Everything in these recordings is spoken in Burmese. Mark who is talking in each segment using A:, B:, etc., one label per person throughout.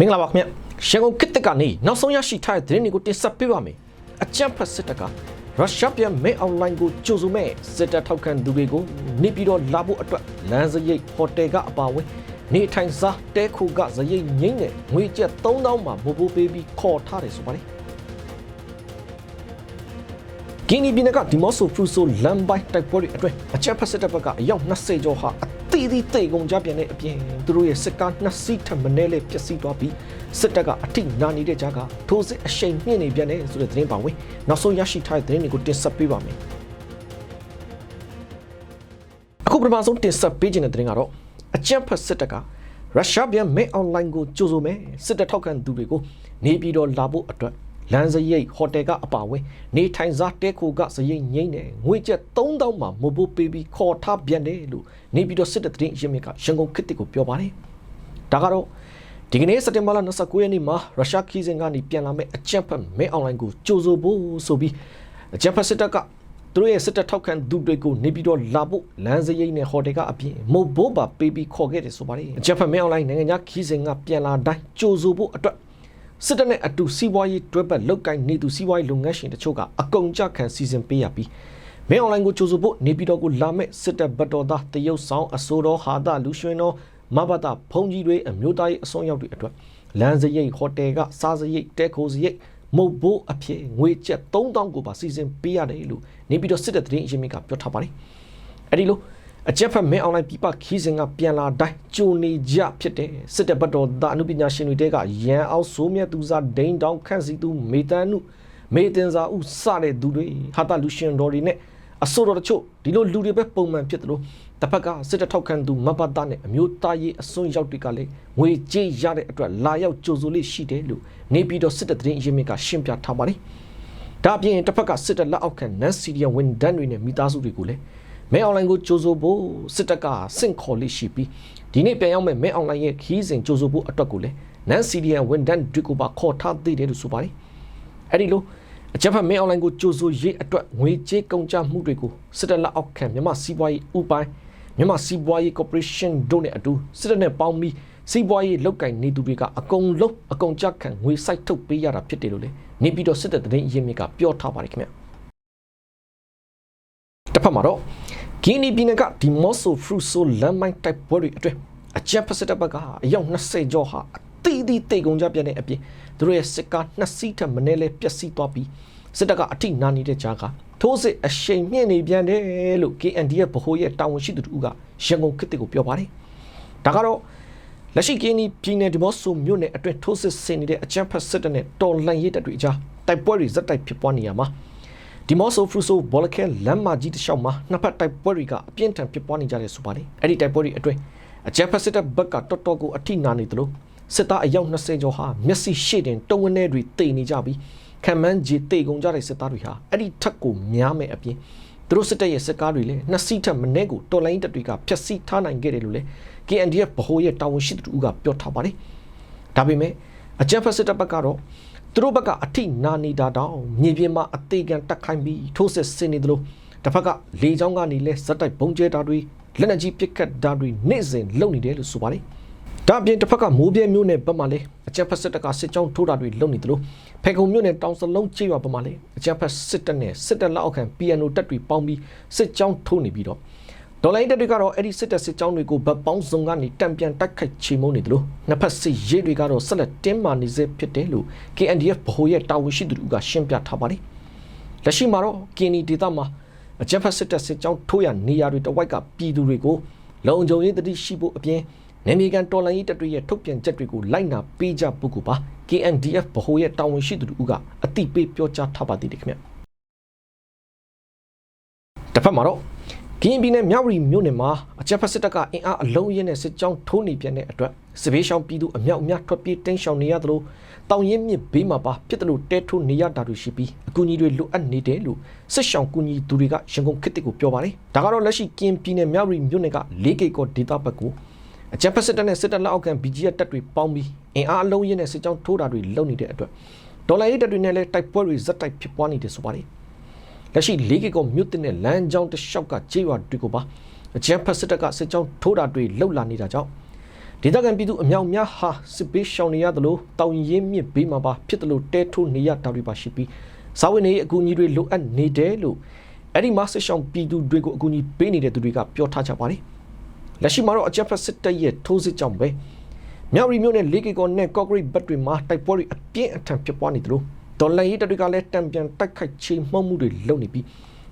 A: မင်္ဂလာပါခင်ဗျရန်ကုန်ကစ်တကနေနောက်ဆုံးရရှိထားတဲ့သတင်းတွေကိုတင်ဆက်ပေးပါမယ်အကြံဖတ်စစ်တပ်ကရုရှားပြန်မဲအွန်လိုင်းကိုကြိုဆိုမဲ့စစ်တပ်ထောက်ခံသူတွေကိုနေပြီးတော့လာဖို့အတွက်လမ်းစရိတ်ဟိုတယ်ကအပါအဝင်နေထိုင်စားတဲခုကစရိတ်ငိမ့်တဲ့ငွေကျပ်3000မှာမိုးပိုးပေးပြီးခေါ်ထားတယ်ဆိုပါတယ်ကင်းနီပြည်နယ်ကဒီမော့ဆိုဖရူဆိုလမ်ဘိုက်တိုက်ပွဲတွေအတွင်းအချက်ဖက်စစ်တပ်ဘက်ကအယောက်20ကျော်ဟာအ သီးသီးတိတ်ကုန်ကြပြန်တဲ့အပြင်သူတို့ရဲ့စစ်ကားနှစ်စီးထပ်မံနဲ့လေပျက်စီးသွားပြီးစစ်တပ်ကအထိနာနေတဲ့ကြားကထိုးစစ်အရှိန်မြင့်နေပြန်တယ်ဆိုတဲ့သတင်းပါဝင်နောက်ဆုံးရရှိထားတဲ့သတင်းတွေကိုတင်ဆက်ပေးပါမယ်အခုပထမဆုံးတင်ဆက်ပေးခြင်းတဲ့သတင်းကတော့အကြံဖက်စစ်တပ်ကရုရှားပြန်မဲအွန်လိုင်းကိုကြိုဆိုမယ်စစ်တပ်ထောက်ခံသူတွေကိုနေပြည်တော်လာဖို့အတွက် လမ်းစရိတ်ဟိုတယ်ကအပါအဝင်နေထိုင်စားတဲခိုကစရိတ်ငိမ့်တယ်ငွေကျပ်3000မှာမိုးပိုးပေးပြီးခေါ်ထားပြန်တယ်လို့နေပြည်တော်စစ်တပ်သတင်းရင်းမြစ်ကရန်ကုန်ခေတ်ကိုပြောပါတယ်ဒါကတော့ဒီကနေ့စက်တင်ဘာလ29ရက်နေ့မှာရုရှားခီးစဉ်ကနေပြန်လာမဲ့အကြံဖက်မဲအွန်လိုင်းကိုကြိုဆိုဖို့ဆိုပြီးအကြံဖက်စစ်တပ်ကသူတို့ရဲ့စစ်တပ်ထောက်ခံသူတွေကိုနေပြီးတော့လာဖို့လမ်းစရိတ်နဲ့ဟိုတယ်ကအပြင်မုတ်ဘိုးပါပေးပြီးခေါ်ခဲ့တယ်ဆိုပါတယ်အကြံဖက်မဲအွန်လိုင်းနိုင်ငံခြားခီးစဉ်ကပြန်လာတိုင်းကြိုဆိုဖို့အတွက် စစ်တပ်နဲ့အတူစီးပွားရေးတွဲပတ်လုပ်ကိုင်နေသူစီးပွားရေးလုပ်ငန်းရှင်တချို့ကအကုန်ကြခံစီစဉ်ပေးရပြီးမင်းအွန်လိုင်းကိုကြိုဆိုဖို့နေပြည်တော်ကိုလာမဲ့စစ်တပ်ဘတ်တော်သားတရုတ်ဆောင်အစိုးရဟာတာလူရွှင်တော်မဘတာဖုန်ကြီးတွေအမျိုးသားရေးအစွန်းရောက်တွေအတွက်လမ်းစရိတ်ဟိုတယ်ကစားစရိတ်တဲခိုစရိတ်မုတ်ဘိုးအဖြစ်ငွေကျပ်3000ကိုပါစီစဉ်ပေးရတယ်လို့နေပြည်တော်စစ်တပ်သတင်းအရင်းမြစ်ကပြောထားပါတယ်အဲ့ဒီလို အကြက်ဖက်မင်းအွန်လိုင်းပြပခီးစဉ်ကပြန်လာတိုင်းကြိုနေကြဖြစ်တယ်စစ်တပ်ဘက်တော်သားအနုပညာရှင်တွေတဲကရန်အောင်ဆိုးမြတ်သူစားဒိန်တောင်ခန့်စီသူမေတန်းနုမေတင်စာဥစတဲ့သူတွေဟာတာလူရှင်တော်တွေနဲ့အစိုးရတချို့ဒီလိုလူတွေပဲပုံမှန်ဖြစ်တယ်လို့တစ်ဖက်ကစစ်တပ်ထောက်ခံသူမဘတ်သားနဲ့အမျိုးသားရေးအစွန်းရောက်တွေကလည်းငွေကြေးရတဲ့အတွက်လာရောက်ကြိုဆိုလေးရှိတယ်လို့နေပြည်တော်စစ်တပ်သတင်းအရင်းမြစ်ကရှင်းပြထားပါတယ်ဒါအပြင်တစ်ဖက်ကစစ်တပ်လက်အောက်ခံနန်စီရီယန်ဝန်ဒန်တွေနဲ့မိသားစုတွေကိုလည်း မဲအွန်လိုင်းကိုကြိုဆိုဖို့စစ်တပ်ကစင့်ခေါ်လေးရှိပြီးဒီနေ့ပြန်ရောက်မဲ့မဲအွန်လိုင်းရဲ့ခီးစဉ်ကြိုဆိုဖို့အတွက်ကိုလည်းနန်စီရီယန်ဝန်ဒန်တွေကိုပါခေါ်ထားသေးတယ်လို့ဆိုပါတယ်အဲ့ဒီလိုအချက်ဖတ်မဲအွန်လိုင်းကိုကြိုဆိုရေးအတွက်ငွေကြေးကုန်ကျမှုတွေကိုစစ်တပ်လက်အောက်ခံမြန်မာစီးပွားရေးဥပိုင်းမြန်မာစီးပွားရေးကော်ပိုရေးရှင်းတို့နဲ့အတူစစ်တပ်နဲ့ပေါင်းပြီးစီးပွားရေးလောက်ကင်နေသူတွေကအကုန်လုံးအကုန်ကြခံငွေစိုက်ထုတ်ပေးရတာဖြစ်တယ်လို့လေနေပြည်တော်စစ်တပ်သတင်းအရင်းမြစ်ကပြောထားပါတယ်ခင်ဗျတစ်ဖက်မှာတော့ ဂီနီပြည်နယ်ကဒီမော့ဆိုဖရူဆိုလမ်းမိုင်းတိုက်ပွဲတွေအတွင်းအကြံဖက်စစ်တပ်ဘက်ကအယောက်20ကျော်ဟာအသီးသီးတိတ်ကုန်ကြပြန်တဲ့အပြင်သူတို့ရဲ့စစ်ကားနှစ်စီးထက်မနည်းလဲပျက်စီးသွားပြီးစစ်တပ်ကအထိနာနေတဲ့ကြားကထိုးစစ်အရှိန်မြင့်နေပြန်တယ်လို့ KNDF ဗဟိုရဲ့တာဝန်ရှိသူတို့ကရန်ကုန်ခေတ်ကိုပြောပါတယ်ဒါကတော့လက်ရှိကင်းနီပြည်နယ်ဒီမော့ဆိုမြို့နယ်အတွင်းထိုးစစ်ဆင်နေတဲ့အကြံဖက်စစ်တပ်နဲ့တော်လှန်ရေးတပ်တွေအကြားတိုက်ပွဲတွေဇက်တိုက်ဖြစ်ပွားနေရမှာ ဒီမော့ဆိုဖရူဆိုဘောလခဲလမ်းမကြီးတစ်လျှောက်မှာနှစ်ဖက်တိုက်ပွဲတွေကအပြင်းထန်ဖြစ်ပွားနေကြတယ်ဆိုပါတယ်အဲ့ဒီတိုက်ပွဲတွေအတွင်းအကြံဖက်စစ်တပ်ဘက်ကတော်တော်ကိုအထိနာနေသလိုစစ်သားအယောက်20ကျော်ဟာမျက်စိရှေ့တင်တုံဝဲတွေတိတ်နေကြပြီးခံမှန်းကြီးတိတ်ကုန်ကြတဲ့စစ်သားတွေဟာအဲ့ဒီထက်ကိုများမဲ့အပြင်သူတို့စစ်တပ်ရဲ့စစ်ကားတွေလည်းနှစ်စီးထက်မနည်းကိုတော်လိုင်းတပ်တွေကဖျက်ဆီးထားနိုင်ခဲ့တယ်လို့လည်း KNDF ဗဟိုရဲ့တာဝန်ရှိသူတို့ကပြောထားပါတယ်ဒါပေမဲ့အကြံဖက်စစ်တပ်ဘက်ကတော့ သူတို့ဘက်ကအထိနာနေတာတောင်မြေပြင်မှာအသေးခံတက်ခိုင်းပြီးထိုးစစ်ဆင်နေတယ်လို့တစ်ဖက်ကလေချောင်းကနေလဲဇက်တိုက်ဘုံကျဲတာတွေလက်နက်ကြီးပစ်ခတ်တာတွေနေ့စဉ်လုပ်နေတယ်လို့ဆိုပါတယ်။ဒါအပြင်တစ်ဖက်ကမိုးပြဲမျိုးနဲ့ဘက်မှလည်းအကြံဖက်စစ်တပ်ကစစ်ကြောင်းထိုးတာတွေလုပ်နေတယ်လို့ဖေကုံမျိုးနဲ့တောင်စလုံးကျေးရွာဘက်မှလည်းအကြံဖက်စစ်တပ်နဲ့စစ်တပ်လက်အောက်ခံ PNO တပ်တွေပေါင်းပြီးစစ်ကြောင်းထိုးနေပြီးတော့ ဒေါ်လာတက်တွေကတော့အဲ့ဒီစစ်တပ်စစ်ကြောင်းတွေကိုဗတ်ပေါင်းစုံကနေတံပြန်တိုက်ခိုက်ချေမှုန်းနေတယ်လို့နှစ်ဖက်စစ်ရေးတွေကတော့ဆက်လက်တင်းမာနေစေဖြစ်တယ်လို့ KNDF ဗဟိုရဲ့တာဝန်ရှိသူတို့ကရှင်းပြထားပါတယ်။လက်ရှိမှာတော့ကင်းနီဒေသမှာအကြမ်းဖက်စစ်တပ်စစ်ကြောင်းထိုးရနေရာတွေတဝိုက်ကပြည်သူတွေကိုလုံခြုံရေးတတိရှိဖို့အပြင်နေမီကန်တော်လိုင်းရေးတပ်တွေရဲ့ထုတ်ပြန်ချက်တွေကိုလိုက်နာပေးကြဖို့ကိုပါ KNDF ဗဟိုရဲ့တာဝန်ရှိသူတို့ကအတိပေးပြောကြားထားပါသေးတယ်ခင်ဗျ။တစ်ဖက်မှာတော့ ကရင်ပြည်နယ်မြောက်ရီမြို့နယ်မှာအကြမ်းဖက်စစ်တပ်ကအင်အားအလုံးရင်းနဲ့စစ်ကြောင်းထိုးနေပြန်တဲ့အတွက်စစ်ဘေးရှောင်ပြည်သူအမြောက်အများထွက်ပြေးတင်းရှောင်နေရသလိုတောင်ရင်မြစ်ဘေးမှာပါဖြစ်တယ်လို့တဲထိုးနေရတာတွေရှိပြီးအကူအညီတွေလိုအပ်နေတယ်လို့စစ်ရှောင်ကူညီသူတွေကရန်ကုန်ခေတ်ကိုပြောပါတယ်ဒါကတော့လက်ရှိကရင်ပြည်နယ်မြောက်ရီမြို့နယ်က၄ဂိတ်ကောဒေတာဘက်ကိုအကြမ်းဖက်စစ်တပ်နဲ့စစ်တပ်လက်အောက်ခံ BGF တပ်တွေပေါင်းပြီးအင်အားအလုံးရင်းနဲ့စစ်ကြောင်းထိုးတာတွေလုပ်နေတဲ့အတွက်ဒေါ်လာရေးတပ်တွေနဲ့လည်းတိုက်ပွဲတွေဇက်တိုက်ဖြစ်ပွားနေတယ်ဆိုပါတယ် လက်ရှိ၄ကီကိုမြို့တင်တဲ့လမ်းကြောင်းတစ်လျှောက်ကကြေးရွာတွေကိုပါအကြမ်းဖက်စစ်တပ်ကစစ်ကြောင်းထိုးတာတွေလှုပ်လာနေတာကြောင့်ဒေသခံပြည်သူအမြောက်များဟာစစ်ပေးရှောင်နေရသလိုတောင်ရင်မြစ်ဘေးမှာပါဖြစ်တယ်လို့တဲထိုးနေရတာတွေပါရှိပြီးစာဝင်နေအကူအညီတွေလိုအပ်နေတယ်လို့အဲ့ဒီမှာစစ်ရှောင်ပြည်သူတွေကိုအကူအညီပေးနေတဲ့သူတွေကပြောထားကြပါတယ်လက်ရှိမှာတော့အကြက်ဖက်စစ်တပ်ရဲ့ထိုးစစ်ကြောင့်ပဲမြောက်ရီမြို့နယ်လေးကီကောနဲ့ကော့ဂရိတ်ဘတ်တွေမှာတိုက်ပွဲတွေအပြင်းအထန်ဖြစ်ပွားနေတယ်လို့ ဒေါ်လာရေးတပ်တွေကလည်းတံပြန်တိုက်ခိုက်ချေမှုန်းမှုတွေလုပ်နေပြီး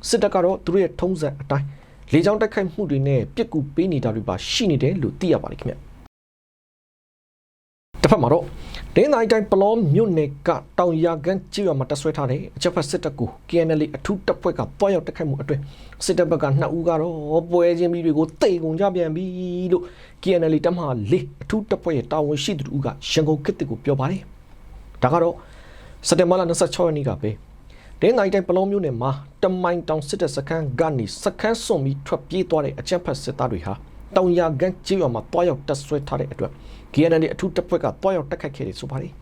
A: စစ်တပ်ကတော့သူတို့ရဲ့ထုံးစံအတိုင်းလေကြောင်းတိုက်ခိုက်မှုတွေနဲ့ပြစ်ကူပေးနေတာတွေပါရှိနေတယ်လို့သိရပါတယ်ခင်ဗျတစ်ဖက်မှာတော့ဒင်းနိုင်တိုင်းပလောမြို့နယ်ကတောင်ရကန်ကြေးရွာမှာတဆွဲထားတဲ့အချက်ဖက်စစ်တပ်ကို KNL အထူးတပ်ဖွဲ့ကတွားရောက်တိုက်ခိုက်မှုအတွင်းစစ်တပ်ဘက်က2ဦးကတော့ပွဲချင်းပြီးတွေကိုတိတ်ကုန်ကြပြန်ပြီလို့ KNL တပ်မဟာ၄အထူးတပ်ဖွဲ့ရဲ့တာဝန်ရှိသူတို့ကရန်ကုန်ခေတ်ကိုပြောပါတယ်ဒါကတော့ စက်တင်ဘာလ26ရက်နေ့ကပဲဒင်းနိုင်တိုင်းပလောမြို့နယ်မှာတမိုင်တောင်စစ်တပ်စခန်းကနေစခန်းစွန်ပြီးထွက်ပြေးသွားတဲ့အချက်ဖက်စစ်သားတွေဟာတောင်ရကန်ကြေးရွာမှာတွားရောက်တက်ဆွဲထားတဲ့အတွက် KNL အထူးတပ်ဖွဲ့ကတွားရောက်တက်ခတ်ခဲ့တယ်ဆိုပါတယ်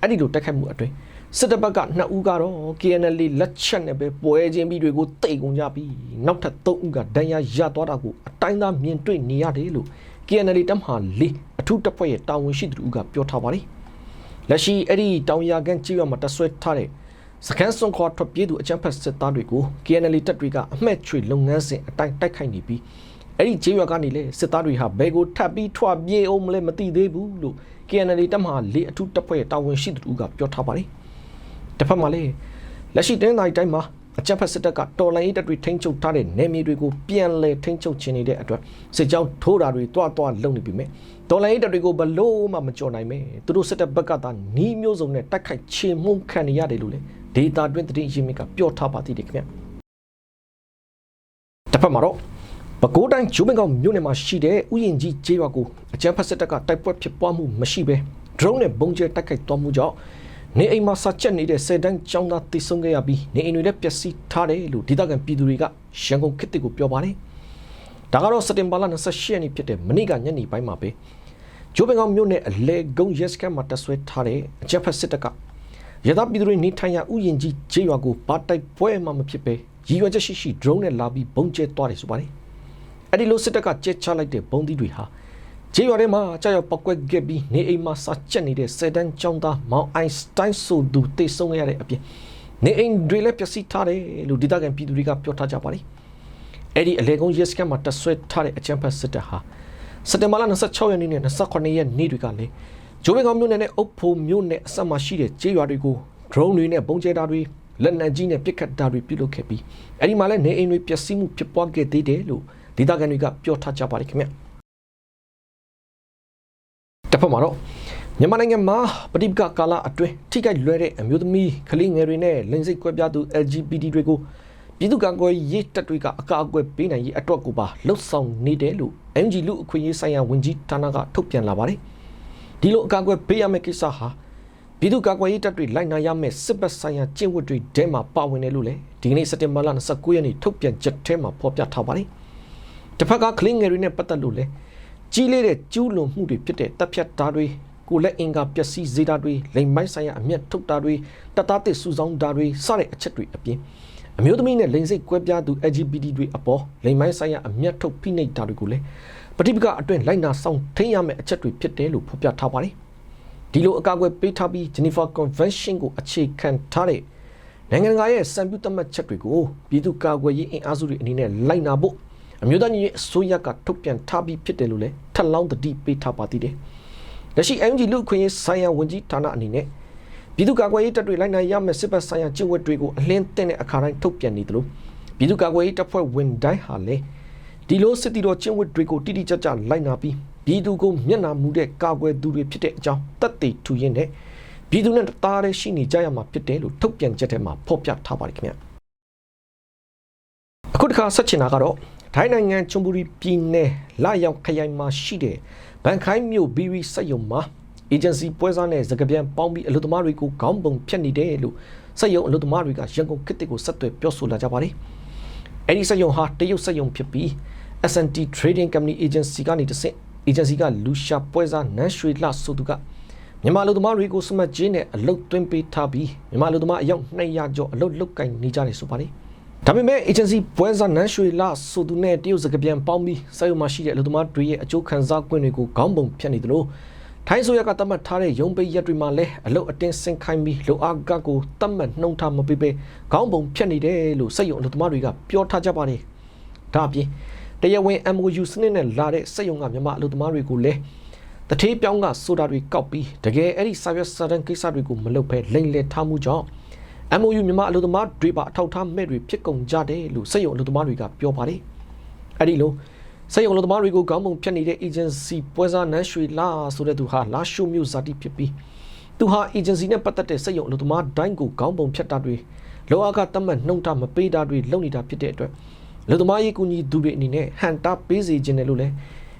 A: အဲ့ဒီလိုတက်ခတ်မှုအတွင်းစစ်တပ်ဘက်က2ဦးကတော့ KNL လက်ချက်နဲ့ပဲပွဲချင်းပြီးတွေကိုတိတ်ကုန်ကြပြီးနောက်ထပ်3ဦးကဒဏ်ရာရသွားတာကိုအတိုင်းသားမြင်တွေ့နေရတယ်လို့ KNL တပ်မဟာ၄အထူးတပ်ဖွဲ့ရဲ့တာဝန်ရှိသူတို့ကပြောထားပါတယ် လက်ရှိအဲ့ဒီတောင်ရကန်ကြေးရွာမှာတက်ဆွဲထားတဲ့စကန်စွန်ခေါ်ထွက်ပြေးသူအကြမ်းဖက်စစ်သားတွေကို KNL တပ်တွေကအမှတ်ချွေလုပ်ငန်းစဉ်အတိုင်းတိုက်ခိုက်နေပြီးအဲ့ဒီကြေးရွာကနေလေစစ်သားတွေဟာဘယ်ကိုထပ်ပြီးထွာပြေးအောင်မလဲမသိသေးဘူးလို့ KNL တပ်မဟာ၄အထူးတပ်ဖွဲ့ရဲ့တာဝန်ရှိသူတို့ကပြောထားပါတယ်တစ်ဖက်မှာလေလက်ရှိတင်းတိုင်းတိုင်းမှာ အကြမ်းဖက်စစ်တပ်ကတော်လိုင်းရေးတပ်တွေထိန်းချုပ်ထားတဲ့နယ်မြေတွေကိုပြန်လည်ထိန်းချုပ်ခြင်းနေတဲ့အတွက်စစ်ကြောင်းထိုးတာတွေတွားတွားလုပ်နေပြီမဲ့တော်လိုင်းရေးတပ်တွေကိုဘလို့မှမကြော်နိုင်မဲ့သူတို့စစ်တပ်ဘက်ကသာနီးမျိုးစုံနဲ့တိုက်ခိုက်ချေမှုန်းခံနေရတယ်လို့လေဒေတာတွင်းတည်ရင်းမြစ်ကပြောထားပါသေးတယ်ခင်ဗျတစ်ဖက်မှာတော့ပဲခူးတိုင်းဂျိုးမင်ကောင်မြို့နယ်မှာရှိတဲ့ဥယျာဉ်ကြီးကျေးရွာကိုအကြမ်းဖက်စစ်တပ်ကတိုက်ပွဲဖြစ်ပွားမှုမရှိဘဲ drone နဲ့ပုံကျဲတိုက်ခိုက်သွားမှုကြောင့် နေအိမ်မှာစချက်နေတဲ့ဆယ်တန်းကျောင်းသားတိဆုံးခဲ့ရပြီးနေအိမ်တွေလည်းပျက်စီးထားတယ်လို့ဒေသခံပြည်သူတွေကရန်ကုန်ခေတ်တစ်ကိုပြောပါတယ်။ဒါကတော့စက်တင်ဘာလ28ရက်နေ့ဖြစ်တဲ့မနေ့ကညနေပိုင်းမှာပဲဂျိုးဘင်ကောင်မြို့နယ်အလဲကုန်းရက်စကန်မှာတဆွဲထားတဲ့အကြမ်းဖက်စစ်တပ်ကရသပြည်သူတွေနေထိုင်ရာဥယျာဉ်ကြီးကျေးရွာကိုဘာတိုက်ပွဲမှမဖြစ်ပဲရည်ရွယ်ချက်ရှိရှိ drone နဲ့လာပြီးပုံကျဲသွားတယ်ဆိုပါတယ်။အဲ့ဒီလိုစစ်တပ်ကကျဲချလိုက်တဲ့ပုံသီးတွေဟာ ဂျေးရွာထဲမှာကြောက်ရောက်ပောက်ကွက်ခဲ့ပြီးနေအိမ်မှာစာချက်နေတဲ့ဆယ်တန်းကျောင်းသားမောင်အိုင်စတိုင်းဆိုသူတိတ်ဆုံးခဲ့ရတဲ့အပြင်နေအိမ်တွေလည်းပျက်စီးထားတယ်လို့ဒေသခံပြည်သူတွေကပြောထားကြပါတယ်။အဲ့ဒီအလေကုန်းရက်စကန်မှာတဆွဲထားတဲ့အချမ်းဖတ်စစ်တပ်ဟာစက်တင်ဘာလ26ရက်နေ့နဲ့28ရက်နေ့တွေကလည်းဂျိုးဘေကောင်မြို့နယ်နဲ့အုပ်ဖို့မြို့နယ်အဆက်မှာရှိတဲ့ကျေးရွာတွေကို drone တွေနဲ့ပုံကျဲတာတွေလက်နက်ကြီးနဲ့ပစ်ခတ်တာတွေပြုလုပ်ခဲ့ပြီးအဲ့ဒီမှာလည်းနေအိမ်တွေပျက်စီးမှုဖြစ်ပွားခဲ့သေးတယ်လို့ဒေသခံတွေကပြောထားကြပါတယ်ခင်ဗျ။ တစ်ဖက်မှာတော့မြန်မာနိုင်ငံမှာပဋိပက္ခကာလအတွင်းထိခိုက်လွယ်တဲ့အမျိုးသမီးကလေးငယ်တွေနဲ့လိင်စိတ်ကွဲပြားသူ LGBT တွေကိုပြည်သူ့ကာကွယ်ရေးတပ်တွေကအကာအကွယ်ပေးနိုင်ရေးအတွက်ကိုပါလှုပ်ဆောင်နေတယ်လို့ NG လူအခွင့်အရေးဆိုင်ရာဝန်ကြီးဌာနကထုတ်ပြန်လာပါတယ်။ဒီလိုအကာအကွယ်ပေးရမယ့်ကိစ္စဟာပြည်သူ့ကာကွယ်ရေးတပ်တွေလိုက်နာရမယ့်စစ်ဘက်ဆိုင်ရာကျင့်ဝတ်တွေထဲမှာပါဝင်တယ်လို့လည်းဒီကနေ့စက်တင်ဘာလ29ရက်နေ့ထုတ်ပြန်ချက်ထဲမှာဖော်ပြထားပါတယ်။တစ်ဖက်ကကလေးငယ်တွေနဲ့ပတ်သက်လို့လည်း ကြီးလေးတဲ့ကျူးလွန်မှုတွေဖြစ်တဲ့တပ်ဖြတ်တာတွေကိုလက်အင်္ဂါပျက်စီးစေတာတွေလိမ်မိုင်းဆိုင်ရာအမျက်ထုတ်တာတွေတပ်သားတစ်စုဆောင်တာတွေစတဲ့အချက်တွေအပြင်အမျိုးသမီးနဲ့လိင်စိတ်ကွဲပြားသူ LGBT တွေအပေါ်လိမ်မိုင်းဆိုင်ရာအမျက်ထုတ်ဖိနှိပ်တာတွေကိုလည်းပဋိပက္ခအတွင်းလိုက်နာဆောင်ထိန်းရမယ့်အချက်တွေဖြစ်တယ်လို့ဖော်ပြထားပါတယ်ဒီလိုအကာအကွယ်ပေးထားပြီး Geneva Convention ကိုအခြေခံထားတဲ့နိုင်ငံတကာရဲ့စံပြုသတ်မှတ်ချက်တွေကိုပြည်သူ့ကာကွယ်ရေးအင်အားစုတွေအနေနဲ့လိုက်နာဖို့ အမျိုးသားညီညွတ်အစိုးရကထုတ်ပြန်ထားပြီးဖြစ်တယ်လို့လည်းထပ်လောင်းတတိပေးထားပါသေးတယ်။လက်ရှိ MG လူခွင့်ရေးဆိုင်ရာဝန်ကြီးဌာနအနေနဲ့ပြည်သူ့ကာကွယ်ရေးတပ်တွေလိုက်နိုင်ရမယ့်စစ်ဘက်ဆိုင်ရာကျင့်ဝတ်တွေကိုအလင်းသင့်တဲ့အခါတိုင်းထုတ်ပြန်နေသလိုပြည်သူ့ကာကွယ်ရေးတပ်ဖွဲ့ဝင်တိုင်းဟာလည်းဒီလိုစစ်တီတော်ကျင့်ဝတ်တွေကိုတိတိကျကျလိုက်နာပြီးပြည်သူကိုမျက်နှာမူတဲ့ကာကွယ်သူတွေဖြစ်တဲ့အကြောင်းတက်တည်ထူရင်းနဲ့ပြည်သူနဲ့တားတဲ့ရှိနေကြရမှာဖြစ်တယ်လို့ထုတ်ပြန်ချက်ထဲမှာဖော်ပြထားပါတယ်ခင်ဗျအခုတစ်ခါဆက်ချင်တာကတော့ ထိုင်းနိုင်ငံချွန်ဘူရီပြည်နယ်လာရောက်ခရိုင်မှာရှိတဲ့ဘန်ခိုင်းမြို့ဘီရီစက်ယုံမှာအေဂျင်စီပွဲစားနဲ့စကပြန်ပေါင်းပြီးအလုပ်သမားတွေကိုခေါင်းပုံဖြတ်နေတယ်လို့စက်ယုံအလုပ်သမားတွေကရန်ကုန်ခေတ်တစ်ကိုဆက်သွယ်ပြောဆိုလာကြပါတယ်။အဲဒီစက်ယုံဟာတရုတ်စက်ယုံဖြစ်ပြီး S&T Trading Company Agency ကနေတဆင့် agency ကလူရှာပွဲစားနန်းရွှေလှဆိုသူကမြန်မာလူသမားတွေကိုစမတ်ချင်းနဲ့အလုတ်သွင်းပေးထားပြီးမြန်မာလူသမားအယောက်200ကျော်အလုတ်လုတ်ကင်နေကြတယ်ဆိုပါတယ်။ ဒါပေမဲ့ agency ပွဲစားနန်းရွှေလဆိုသူနဲ့တရုတ်စကားပြန်ပေါင်းပြီးစက်ရုံမှာရှိတဲ့အလုပ်သမားတွေရဲ့အကျိုးခံစား권တွေကိုခေါင်းပုံဖြတ်နေသလိုထိုင်းဆိုရကသတ်မှတ်ထားတဲ့ရုံးပိတ်ရက်တွေမှာလည်းအလုပ်အတင်းဆင်ခိုင်းပြီးလိုအားကကိုသတ်မှတ်နှုံထားမပေးပဲခေါင်းပုံဖြတ်နေတယ်လို့စက်ရုံအလုပ်သမားတွေကပြောထားကြပါတယ်။ဒါအပြင်တရားဝင် MOU စနစ်နဲ့လာတဲ့စက်ရုံကမြန်မာအလုပ်သမားတွေကိုလည်းတထေးပြောင်းကဆိုတာတွေကောက်ပြီးတကယ်အဲ့ဒီစာရွက်စာတမ်းကိစ္စတွေကိုမလုပ်ဘဲလိမ့်လေထားမှုကြောင့် MOU မြန်မာအလုပ်သမားတွေပါအထောက်ထားမဲ့တွေဖြစ်ကုန်ကြတယ်လို့စက်ရုံအလုပ်သမားတွေကပြောပါတယ်။အဲ့ဒီလိုစက်ရုံအလုပ်သမားတွေကိုကောင်းပုံဖြတ်နေတဲ့ agency ပွဲစားနန်းရွှေလာဆိုတဲ့သူဟာလာရှိုမျိုးဇာတိဖြစ်ပြီးသူဟာ agency နဲ့ပတ်သက်တဲ့စက်ရုံအလုပ်သမားတိုင်းကိုကောင်းပုံဖြတ်တာတွေလောအကတတ်မှတ်နှုံတာမပေးတာတွေလုပ်နေတာဖြစ်တဲ့အတွက်အလုပ်သမားရေးကူညီသူတွေအနေနဲ့ဟန်တာပေးစီခြင်းတယ်လို့လည်း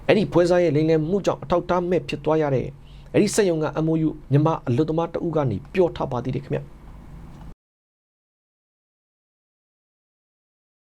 A: အဲ့ဒီပွဲစားရဲ့လိမ့်လည်မှုကြောင့်အထောက်ထားမဲ့ဖြစ်သွားရတဲ့အဲ့ဒီစက်ရုံက MOU မြန်မာအလုပ်သမားတအုပ်ကနေပြောထားပါသေးတယ်ခင်ဗျ။